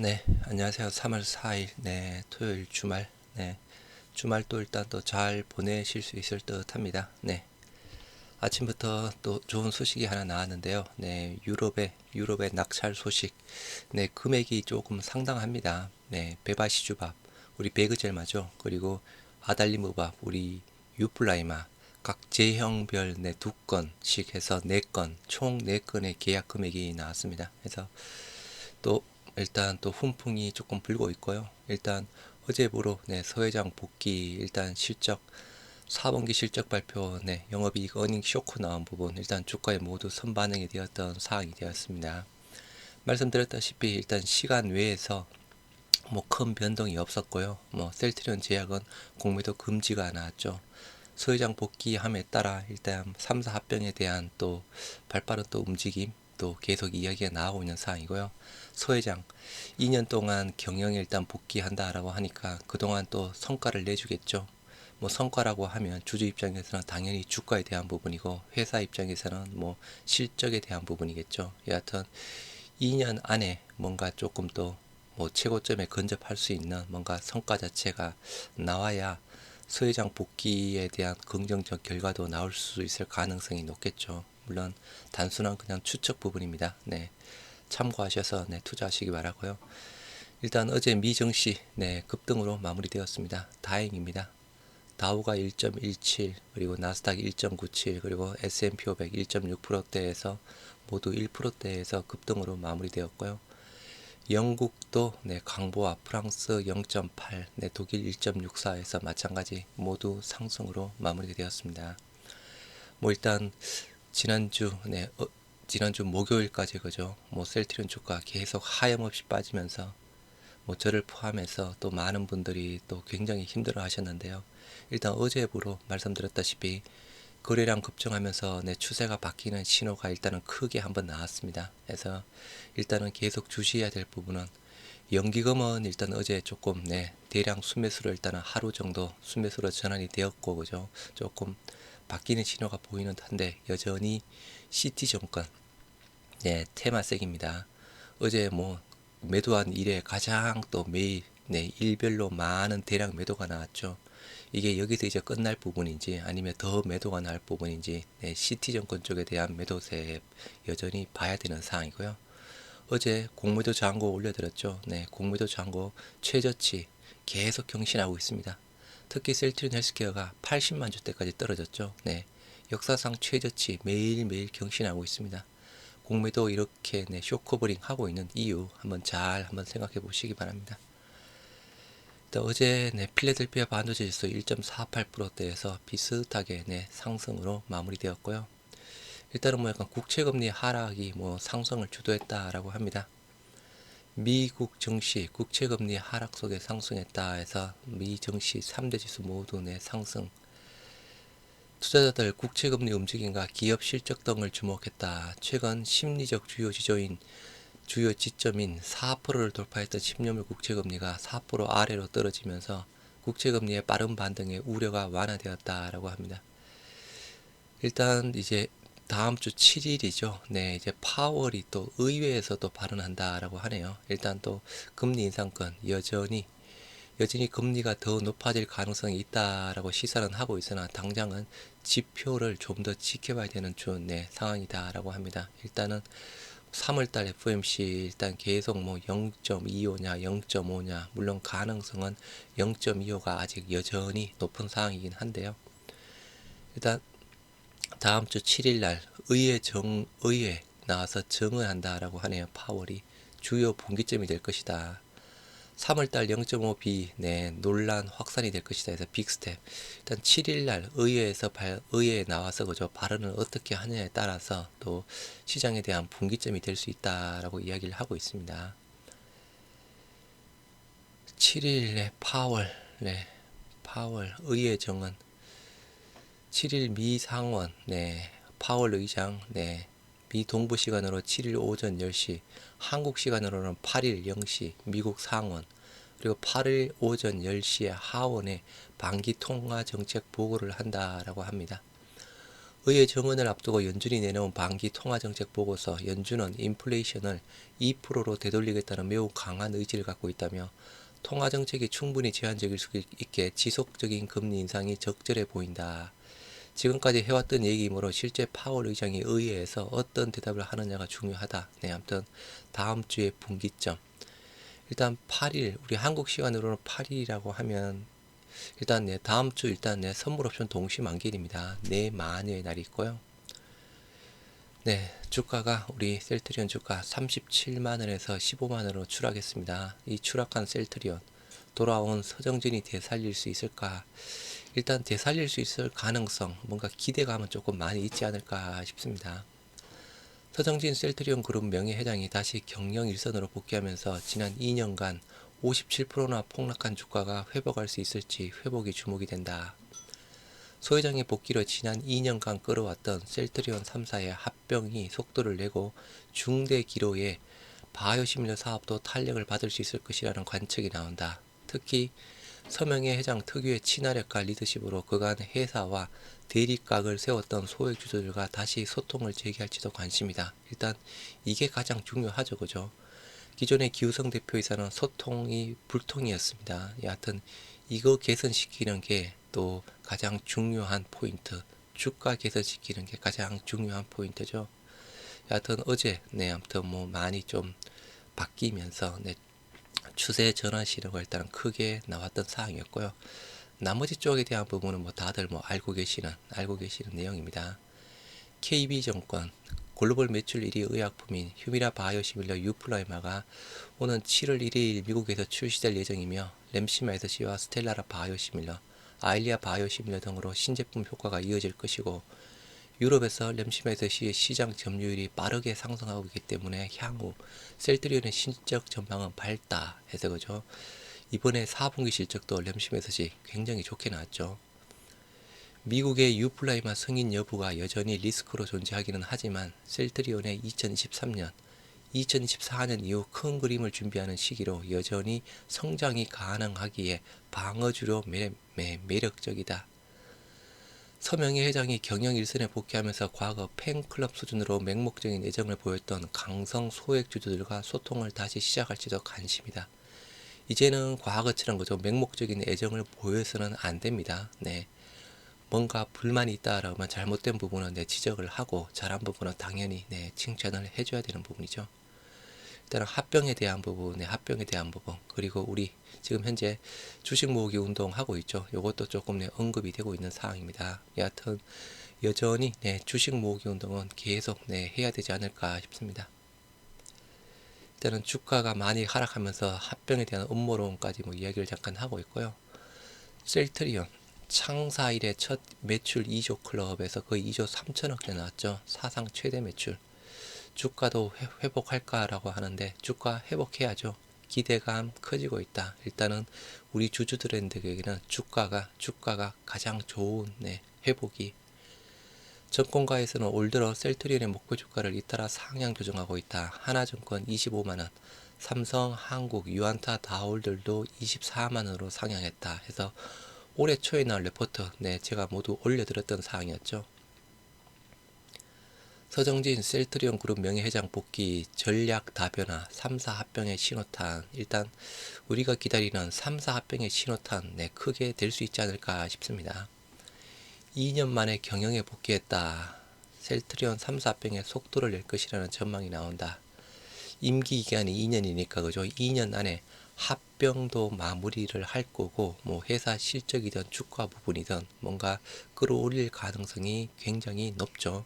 네, 안녕하세요. 3월 4일, 네, 토요일 주말, 네, 주말 또 일단 또 잘 보내실 수 있을 듯 합니다. 네, 아침부터 또 좋은 소식이 하나 나왔는데요. 네, 유럽의, 유럽의 낙찰 소식, 네, 금액이 조금 상당합니다. 네, 베바시주밥, 우리 베그젤마죠. 그리고 아달리무밥, 우리 유플라이마, 각 제형별 네, 두 건씩 해서 네 건, 총 네 건의 계약 금액이 나왔습니다. 그래서 또 일단 또 훈풍이 조금 불고 있고요. 일단 어제부로 네, 서회장 복귀 일단 실적 4분기 실적 발표 네, 영업이익 어닝 쇼크 나온 부분 일단 주가에 모두 선반영이 되었던 사항이 되었습니다. 말씀드렸다시피 일단 시간 외에서 뭐 큰 변동이 없었고요. 뭐 셀트리온 제약은 공매도 금지가 나왔죠. 서회장 복귀함에 따라 일단 3사 합병에 대한 또 발빠른 또 움직임 또 계속 이야기가 나오고 있는 사항이고요. 서 회장 2년 동안 경영에 일단 복귀한다라고 하니까 그동안 또 성과를 내주겠죠. 뭐 성과라고 하면 주주 입장에서는 당연히 주가에 대한 부분이고 회사 입장에서는 뭐 실적에 대한 부분이겠죠. 여하튼 2년 안에 뭔가 조금 더 뭐 최고점에 근접할 수 있는 뭔가 성과 자체가 나와야 서회장 복귀에 대한 긍정적 결과도 나올 수 있을 가능성이 높겠죠. 물론 단순한 그냥 추측 부분입니다. 네. 참고하셔서 네, 투자하시기 바라고요. 일단 어제 미증시 네, 급등으로 마무리되었습니다. 다행입니다. 다우가 1.17 그리고 나스닥 1.97 그리고 S&P 500 1.6%대에서 모두 1%대에서 급등으로 마무리되었고요. 영국도 네, 강보와 프랑스 0.8, 네, 독일 1.64에서 마찬가지 모두 상승으로 마무리되었습니다. 뭐 일단 지난주 네, 어, 지난주 목요일까지 그죠 뭐 셀트리온 주가 계속 하염없이 빠지면서 뭐 저를 포함해서 또 많은 분들이 또 굉장히 힘들어 하셨는데요. 일단 어제부로 말씀드렸다시피 거래량 급증하면서 내 추세가 바뀌는 신호가 일단은 크게 한번 나왔습니다. 그래서 일단은 계속 주시해야 될 부분은 연기금은 일단 어제 조금 네 대량 순매수로 일단은 하루 정도 순매수로 전환이 되었고 그죠 조금 바뀌는 신호가 보이는 한데 여전히 시티증권 네 테마색입니다. 어제 뭐 매도한 일에 가장 또 매일 네 일별로 많은 대량 매도가 나왔죠. 이게 여기서 이제 끝날 부분인지 아니면 더 매도가 날 부분인지 네, 시티증권 쪽에 대한 매도세 여전히 봐야 되는 상황이고요. 어제 공매도 잔고 올려드렸죠. 네, 공매도 잔고 최저치 계속 경신하고 있습니다. 특히 셀트리온 헬스케어가 80만 주대까지 떨어졌죠. 네, 역사상 최저치 매일매일 경신하고 있습니다. 공매도 이렇게 네, 쇼커버링 하고 있는 이유 한번 잘 한번 생각해 보시기 바랍니다. 어제 네, 필라델피아 반도체 지수 1.48%대에서 비슷하게 네, 상승으로 마무리되었고요. 일단은 뭐 약간 국채 금리 하락이 뭐 상승을 주도했다라고 합니다. 미국 증시 국채 금리 하락 속에 상승했다 해서 미 증시 3대 지수 모두 내 상승. 투자자들 국채 금리 움직임과 기업 실적 등을 주목했다. 최근 심리적 주요 지조인 주요 지점인 4%를 돌파했던 10년물 국채 금리가 4% 아래로 떨어지면서 국채 금리의 빠른 반등에 우려가 완화되었다라고 합니다. 일단 이제 다음 주 7일이죠. 네, 이제 파월이 또 의회에서도 발언한다라고 하네요. 일단 또 금리 인상권 여전히 여전히 금리가 더 높아질 가능성이 있다라고 시사는 하고 있으나 당장은 지표를 좀 더 지켜봐야 되는 준 네, 상황이다라고 합니다. 일단은 3월달 FMC 일단 계속 뭐 0.25냐 0.5냐 물론 가능성은 0.25가 아직 여전히 높은 상황이긴 한데요. 일단 다음 주 7일 날 의회 정 의회 나와서 정의한다라고 하네요. 파월이 주요 분기점이 될 것이다. 3월달 0.5B 네, 논란 확산이 될 것이다 해서 빅스텝 일단 7일날 의회에서 발, 의회에 나와서 그저 발언을 어떻게 하느냐에 따라서 또 시장에 대한 분기점이 될 수 있다라고 이야기를 하고 있습니다. 7일에 파월 네, 파월 의회 정은 7일 미 상원 네, 파월 의장 네, 미 동부 시간으로 7일 오전 10시, 한국 시간으로는 8일 0시 미국 상원, 그리고 8일 오전 10시에 하원에 반기 통화 정책 보고를 한다라고 합니다. 의회 정원을 앞두고 연준이 내놓은 반기 통화 정책 보고서 연준은 인플레이션을 2%로 되돌리겠다는 매우 강한 의지를 갖고 있다며 통화 정책이 충분히 제한적일 수 있게 지속적인 금리 인상이 적절해 보인다. 지금까지 해왔던 얘기이므로 실제 파월 의장이 의회에서 어떤 대답을 하느냐가 중요하다. 네, 아무튼 다음 주에 분기점. 일단 8일, 우리 한국 시간으로는 8일이라고 하면 일단 네, 다음 주 일단 네, 선물 옵션 동시 만기일입니다. 네 만여의 날이 있고요. 네, 주가가 우리 셀트리온 주가 37만 원에서 15만 원으로 추락했습니다. 이 추락한 셀트리온 돌아온 서정진이 되살릴 수 있을까? 일단 되살릴 수 있을 가능성, 뭔가 기대감은 조금 많이 있지 않을까 싶습니다. 서정진 셀트리온 그룹 명예회장이 다시 경영 일선으로 복귀하면서 지난 2년간 57%나 폭락한 주가가 회복할 수 있을지 회복이 주목이 된다. 소 회장의 복귀로 지난 2년간 끌어왔던 셀트리온 3사의 합병이 속도를 내고 중대 기로의 바이오시밀러 사업도 탄력을 받을 수 있을 것이라는 관측이 나온다. 특히 서명의 회장 특유의 친화력과 리더십으로 그간 회사와 대립각을 세웠던 소액 주주들과 다시 소통을 재개할지도 관심이다. 일단 이게 가장 중요하죠, 그죠? 기존의 기우성 대표이사는 소통이 불통이었습니다. 여하튼 이거 개선시키는 게 또 가장 중요한 포인트, 주가 개선시키는 게 가장 중요한 포인트죠. 여하튼 어제 네 아무튼 뭐 많이 좀 바뀌면서 네 추세 전환 시료가 일단 크게 나왔던 사항이었고요. 나머지 쪽에 대한 부분은 뭐 다들 뭐 알고 계시는 알고 계시는 내용입니다. KB증권 글로벌 매출 1위 의약품인 휴미라 바이오 시밀러 유플라이마가 오는 7월 1일 미국에서 출시될 예정이며 램시마에서 시와 스텔라라 바이오 시밀러, 아일리아 바이오 시밀러 등으로 신제품 효과가 이어질 것이고 유럽에서 램시마에서시의 시장 점유율이 빠르게 상승하고 있기 때문에 향후 셀트리온의 신적 전망은 밝다 해서 그죠. 이번에 4분기 실적도 램시마에서시 굉장히 좋게 나왔죠. 미국의 유플라이마 승인 여부가 여전히 리스크로 존재하기는 하지만 셀트리온의 2023년, 2024년 이후 큰 그림을 준비하는 시기로 여전히 성장이 가능하기에 방어주로 매, 매, 매력적이다. 서명희 회장이 경영 일선에 복귀하면서 과거 팬클럽 수준으로 맹목적인 애정을 보였던 강성 소액 주주들과 소통을 다시 시작할지도 관심이다. 이제는 과거처럼 그저 맹목적인 애정을 보여서는 안 됩니다. 네. 뭔가 불만이 있다라면 잘못된 부분은 내 지적을 하고 잘한 부분은 당연히 내 칭찬을 해줘야 되는 부분이죠. 일단 합병에 대한 부분, 네, 합병에 대한 부분, 그리고 우리 지금 현재 주식 모으기 운동 하고 있죠. 이것도 조금 네, 언급이 되고 있는 사항입니다. 여하튼 여전히 네, 주식 모으기 운동은 계속 네, 해야 되지 않을까 싶습니다. 일단은 주가가 많이 하락하면서 합병에 대한 음모론까지 뭐 이야기를 잠깐 하고 있고요. 셀트리온 창사 이래 첫 매출 2조 클럽에서 거의 2조 3천억 대 나왔죠. 사상 최대 매출. 주가도 회복할까라고 하는데 주가 회복해야죠. 기대감 커지고 있다. 일단은 우리 주주들에게는 주가가 주가가 가장 좋은 네, 회복이 정권가에서는 올 들어 셀트리온의 목표 주가를 잇따라 상향 조정하고 있다. 하나증권 25만원, 삼성, 한국, 유안타, 다올들도 24만원으로 상향했다. 해서 올해 초에 나올 레포트 네 제가 모두 올려드렸던 사항이었죠. 서정진 셀트리온 그룹 명예회장 복귀 전략 다변화 3사 합병의 신호탄 일단 우리가 기다리는 3사 합병의 신호탄 네 크게 될 수 있지 않을까 싶습니다. 2년 만에 경영에 복귀했다. 셀트리온 3사 합병의 속도를 낼 것이라는 전망이 나온다. 임기 기간이 2년이니까 그죠? 2년 안에 합병도 마무리를 할 거고 뭐 회사 실적이든 주가 부분이든 뭔가 끌어올릴 가능성이 굉장히 높죠.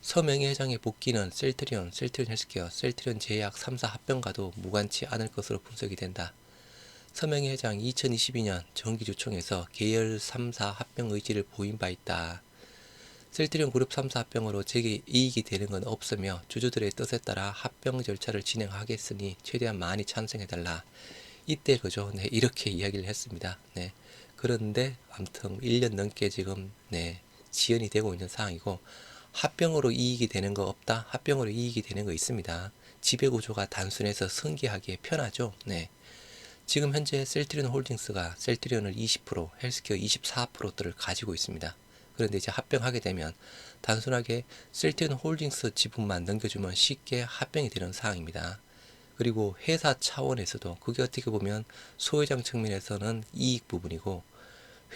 서명희 회장의 복귀는 셀트리온, 셀트리온 헬스케어, 셀트리온 제약 3사 합병과도 무관치 않을 것으로 분석이 된다. 서명희 회장 2022년 정기주총에서 계열 3사 합병 의지를 보인 바 있다. 셀트리온 그룹 3사 합병으로 제게 이익이 되는 건 없으며 주주들의 뜻에 따라 합병 절차를 진행하겠으니 최대한 많이 찬성해달라. 이때 그죠. 네, 이렇게 이야기를 했습니다. 네. 그런데 아무튼 1년 넘게 지금 네, 지연이 되고 있는 상황이고 합병으로 이익이 되는 거 없다. 합병으로 이익이 되는 거 있습니다. 지배 구조가 단순해서 승계하기에 편하죠. 네. 지금 현재 셀트리온 홀딩스가 셀트리온을 20%, 헬스케어 24%들을 가지고 있습니다. 그런데 이제 합병하게 되면 단순하게 셀트리온 홀딩스 지분만 넘겨주면 쉽게 합병이 되는 사항입니다. 그리고 회사 차원에서도 그게 어떻게 보면 소회장 측면에서는 이익 부분이고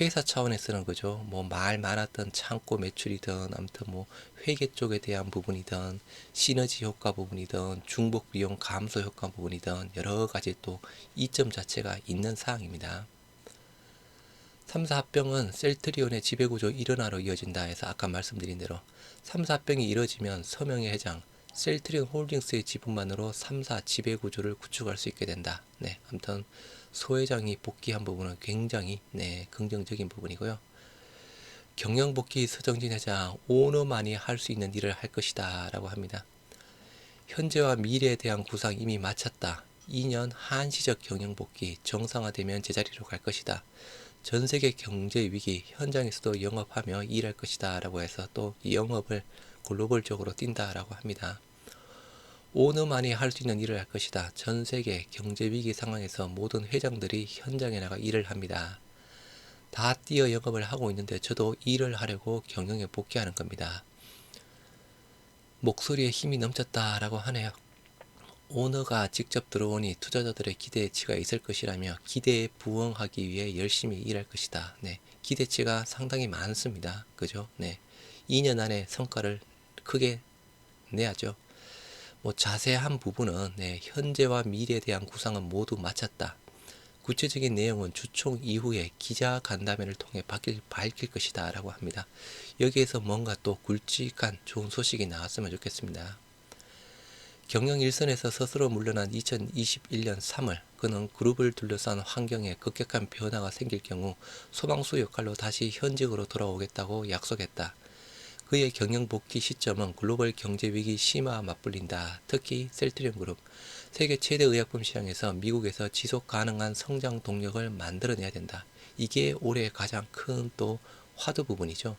회사 차원에서는 그죠 뭐 말 많았던 창고 매출이든 아무튼 뭐 회계 쪽에 대한 부분이든 시너지 효과 부분이든 중복 비용 감소 효과 부분이든 여러 가지 또 이점 자체가 있는 사항입니다. 3사 합병은 셀트리온의 지배구조 일원화로 이어진다 해서 아까 말씀드린 대로 3사 합병이 이뤄지면 서명의 회장 셀트리온 홀딩스의 지분만으로 3사 지배구조를 구축할 수 있게 된다. 네, 아무튼 소회장이 복귀한 부분은 굉장히 네, 긍정적인 부분이고요. 경영 복귀 서정진 회장 오너만이 할수 있는 일을 할 것이다 라고 합니다. 현재와 미래에 대한 구상 이미 마쳤다. 2년 한시적 경영 복귀 정상화되면 제자리로 갈 것이다. 전 세계 경제 위기 현장에서도 영업하며 일할 것이다 라고 해서 또 영업을 글로벌적으로 뛴다라고 합니다. 오너만이 할 수 있는 일을 할 것이다. 전 세계 경제 위기 상황에서 모든 회장들이 현장에 나가 일을 합니다. 다 뛰어 영업을 하고 있는데 저도 일을 하려고 경영에 복귀하는 겁니다. 목소리에 힘이 넘쳤다라고 하네요. 오너가 직접 들어오니 투자자들의 기대치가 있을 것이라며 기대에 부응하기 위해 열심히 일할 것이다. 네. 기대치가 상당히 많습니다. 그죠? 네. 2년 안에 성과를 크게 내야죠. 뭐 자세한 부분은 네, 현재와 미래에 대한 구상은 모두 마쳤다. 구체적인 내용은 주총 이후에 기자 간담회를 통해 밝힐, 밝힐 것이다 라고 합니다. 여기에서 뭔가 또 굵직한 좋은 소식이 나왔으면 좋겠습니다. 경영 일선에서 스스로 물러난 2021년 3월 그는 그룹을 둘러싼 환경에 급격한 변화가 생길 경우 소방수 역할로 다시 현직으로 돌아오겠다고 약속했다. 그의 경영 복귀 시점은 글로벌 경제 위기 심화와 맞불린다. 특히 셀트리온 그룹 세계 최대 의약품 시장에서 미국에서 지속 가능한 성장 동력을 만들어내야 된다. 이게 올해 가장 큰 또 화두 부분이죠.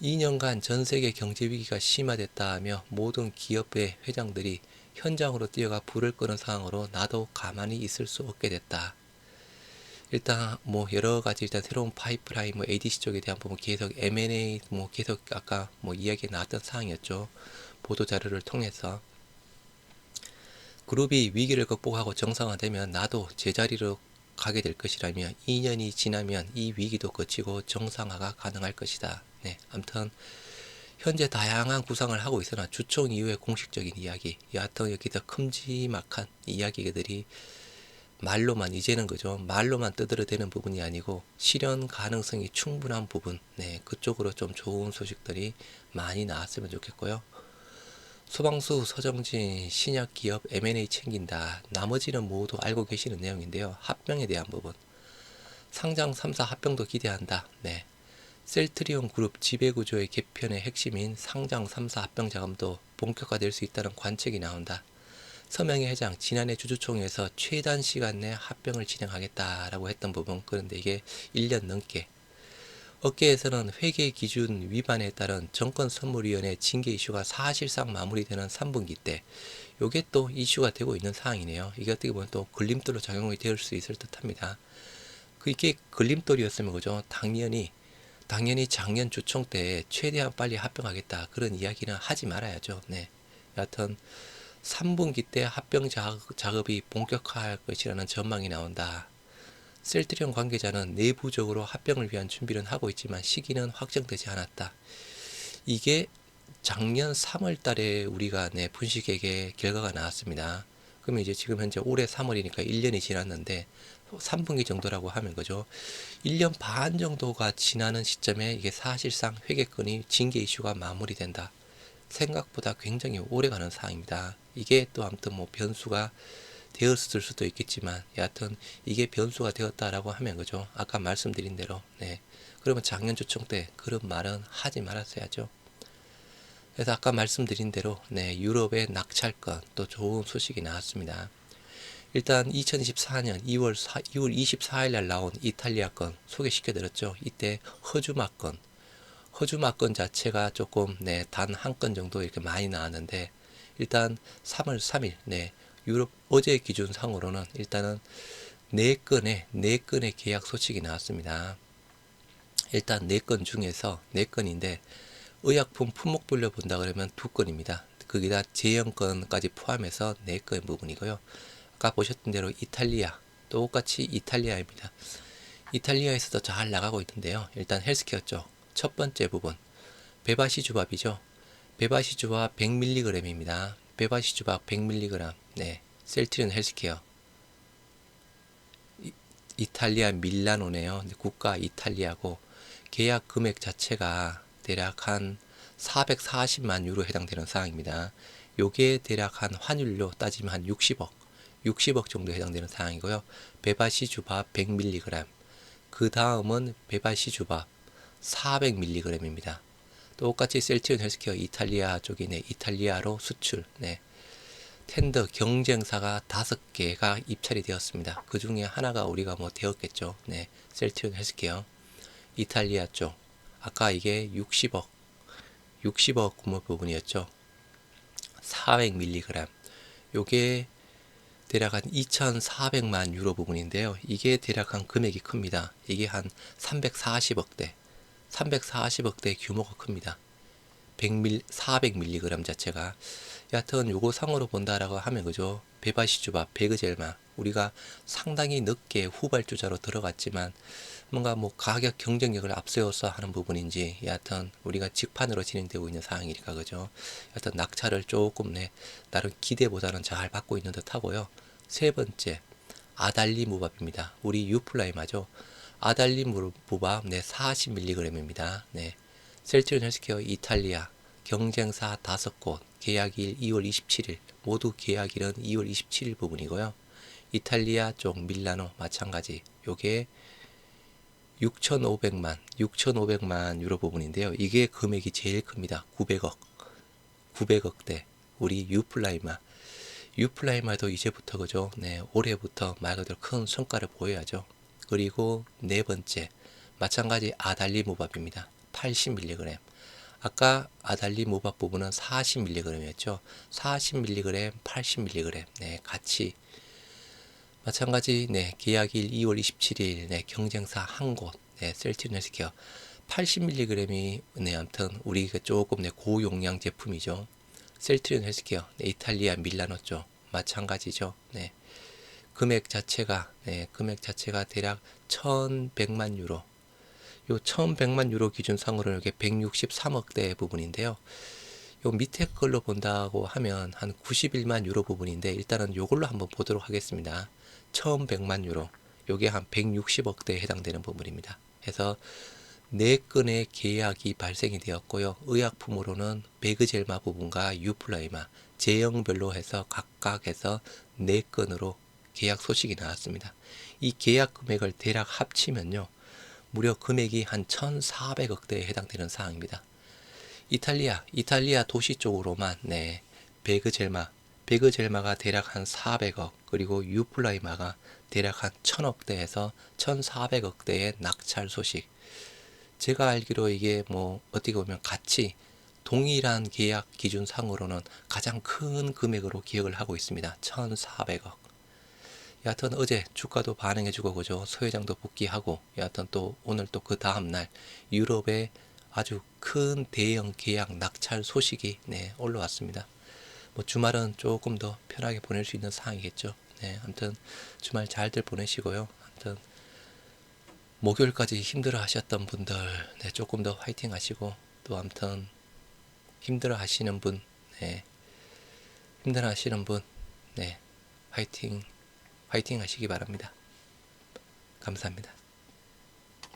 2년간 전 세계 경제 위기가 심화됐다 하며 모든 기업의 회장들이 현장으로 뛰어가 불을 끄는 상황으로 나도 가만히 있을 수 없게 됐다. 일단 뭐 여러 가지 일단 새로운 파이프라인 뭐 ADC 쪽에 대한 부분 계속 M&A 뭐 계속 아까 뭐 이야기 나왔던 사항이었죠. 보도 자료를 통해서 그룹이 위기를 극복하고 정상화되면 나도 제자리로 가게 될 것이라며 2년이 지나면 이 위기도 거치고 정상화가 가능할 것이다. 네, 아무튼 현재 다양한 구상을 하고 있으나 주총 이후의 공식적인 이야기, 여하튼 여기서 큼지막한 이야기들이 말로만 이제는 그죠? 말로만 떠들어대는 부분이 아니고 실현 가능성이 충분한 부분. 네 그쪽으로 좀 좋은 소식들이 많이 나왔으면 좋겠고요. 소방수 서정진 신약 기업 M&A 챙긴다. 나머지는 모두 알고 계시는 내용인데요. 합병에 대한 부분. 상장 3사 합병도 기대한다. 네. 셀트리온 그룹 지배구조의 개편의 핵심인 상장 3사 합병 자금도 본격화될 수 있다는 관측이 나온다 서명희 회장 지난해 주주총회에서 최단 시간 내 합병을 진행하겠다라고 했던 부분 그런데 이게 1년 넘게 업계에서는 회계 기준 위반에 따른 정권 선물위원회 징계 이슈가 사실상 마무리되는 3분기 때 요게 또 이슈가 되고 있는 상황이네요. 이게 어떻게 보면 또 걸림돌로 작용이 될 수 있을 듯합니다. 그게 걸림돌이었으면 그죠? 당연히 당연히 작년 주총 때 최대한 빨리 합병하겠다 그런 이야기는 하지 말아야죠. 네. 여하튼 3분기 때 합병 작업이 본격화할 것이라는 전망이 나온다. 셀트리온 관계자는 내부적으로 합병을 위한 준비는 하고 있지만 시기는 확정되지 않았다. 이게 작년 3월 달에 우리가 내 분식회계 결과가 나왔습니다. 그러면 이제 지금 현재 올해 3월이니까 1년이 지났는데 3분기 정도라고 하면 거죠. 1년 반 정도가 지나는 시점에 이게 사실상 회계건이 징계 이슈가 마무리된다. 생각보다 굉장히 오래 가는 사항입니다. 이게 또 아무튼 뭐 변수가 되었을 수도 있겠지만 여하튼 이게 변수가 되었다라고 하면 그죠? 아까 말씀드린 대로 네. 그러면 작년 주총 때 그런 말은 하지 말았어야죠. 그래서 아까 말씀드린 대로 네 유럽의 낙찰권 또 좋은 소식이 나왔습니다. 일단 2024년 2월 4, 2월 24일 날 나온 이탈리아 건 소개시켜 드렸죠. 이때 허주마 건 허주마 건 자체가 조금 네 단 한 건 정도 이렇게 많이 나왔는데 일단 3월 3일 네 유럽 어제 기준 상으로는 일단은 네 건의 네 건의 계약 소식이 나왔습니다. 일단 네 건 중에서 네 건인데 의약품 품목 분류 본다 그러면 두 건입니다. 거기다 제형건까지 포함해서 네건 부분이고요. 아까 보셨던 대로 이탈리아 똑같이 이탈리아입니다. 이탈리아에서도 잘 나가고 있는데요. 일단 헬스케어 쪽 첫 번째 부분 베바시 주밥이죠. 베바시 주밥 100mg입니다. 베바시 주밥 100mg 네 셀트리온 헬스케어 이, 이탈리아 밀라노네요. 국가 이탈리아고 계약 금액 자체가 대략 한 440만 유로 해당되는 사항입니다. 요게 대략 한 환율로 따지면 한 60억, 60억 정도 해당되는 사항이고요. 베바시 주밥 100mg. 그 다음은 베바시 주밥 400mg입니다. 똑같이 셀티온 헬스케어 이탈리아 쪽이네. 이탈리아로 수출. 네. 텐더 경쟁사가 다섯 개가 입찰이 되었습니다. 그 중에 하나가 우리가 뭐 되었겠죠. 네. 셀티온 헬스케어. 이탈리아 쪽. 아까 이게 60억, 60억 구매 부분이었죠. 400mg. 요게 대략 한 2,400만 유로 부분인데요. 이게 대략 한 금액이 큽니다. 이게 한 340억대, 340억대 규모가 큽니다. 100ml, 400mg 자체가 여하튼 요거 상으로 본다라고 하면 그죠? 베바시주밥 베그젤마 우리가 상당히 늦게 후발주자로 들어갔지만 뭔가 뭐 가격 경쟁력을 앞세워서 하는 부분인지 여하튼 우리가 직판으로 진행되고 있는 상황이니까 그죠? 여하튼 낙차를 조금 내 나름 기대보다는 잘 받고 있는 듯 하고요. 세 번째 아달리 무밥입니다. 우리 유플라이마죠 아달리 무밥 네 40mg입니다 네 셀트리온 헬스케어 이탈리아 경쟁사 다섯 곳 계약일 2월 27일 모두 계약일은 2월 27일 부분이고요. 이탈리아 쪽 밀라노 마찬가지 요게 6,500만 6,500만 유로 부분인데요. 이게 금액이 제일 큽니다. 900억 900억대 우리 유플라이마 유플라이마도 이제부터 그죠? 네 올해부터 말 그대로 큰 성과를 보여야죠. 그리고 네 번째 마찬가지 아달리 모밥입니다. 80mg. 아까 아달리 모밥 부분은 40mg이었죠. 40mg, 80mg. 네, 같이 마찬가지 네, 계약일 2월 27일 네, 경쟁사 한 곳. 네, 셀티온 헬스케어 80mg이 네, 아무튼 우리 가 조금 네, 고용량 제품이죠. 셀트리온 헬스케어 네, 이탈리아 밀라노 쪽 마찬가지죠. 네. 금액 자체가 네, 금액 자체가 대략 1,100만 유로 요 1100만 유로 기준상으로는 이게 163억대 부분인데요. 요 밑에 걸로 본다고 하면 한 91만 유로 부분인데 일단은 요걸로 한번 보도록 하겠습니다. 1100만 유로. 요게 한 160억대에 해당되는 부분입니다. 해서 네 건의 계약이 발생이 되었고요. 의약품으로는 베그젤마 부분과 유플라이마 제형별로 해서 각각 해서 네 건으로 계약 소식이 나왔습니다. 이 계약 금액을 대략 합치면요. 무려 금액이 한 1,400억대에 해당되는 사항입니다. 이탈리아, 이탈리아 도시 쪽으로만 네, 베그젤마, 베그젤마가 대략 한 400억, 그리고 유플라이마가 대략 한 1000억대에서 1,400억대의 낙찰 소식. 제가 알기로 이게 뭐 어떻게 보면 같이 동일한 계약 기준상으로는 가장 큰 금액으로 기억을 하고 있습니다. 1,400억. 여하튼 어제 주가도 반응해주고 그죠 소회장도 복귀하고 여하튼 또 오늘 또 그 다음 날 유럽에 아주 큰 대형 계약 낙찰 소식이 네 올라왔습니다. 뭐 주말은 조금 더 편하게 보낼 수 있는 상황이겠죠. 네, 아무튼 주말 잘들 보내시고요. 아무튼 목요일까지 힘들어 하셨던 분들 네, 조금 더 화이팅 하시고 또 아무튼 힘들어 하시는 분 네, 힘들어 하시는 분 네, 화이팅 화이팅 하시기 바랍니다. 감사합니다.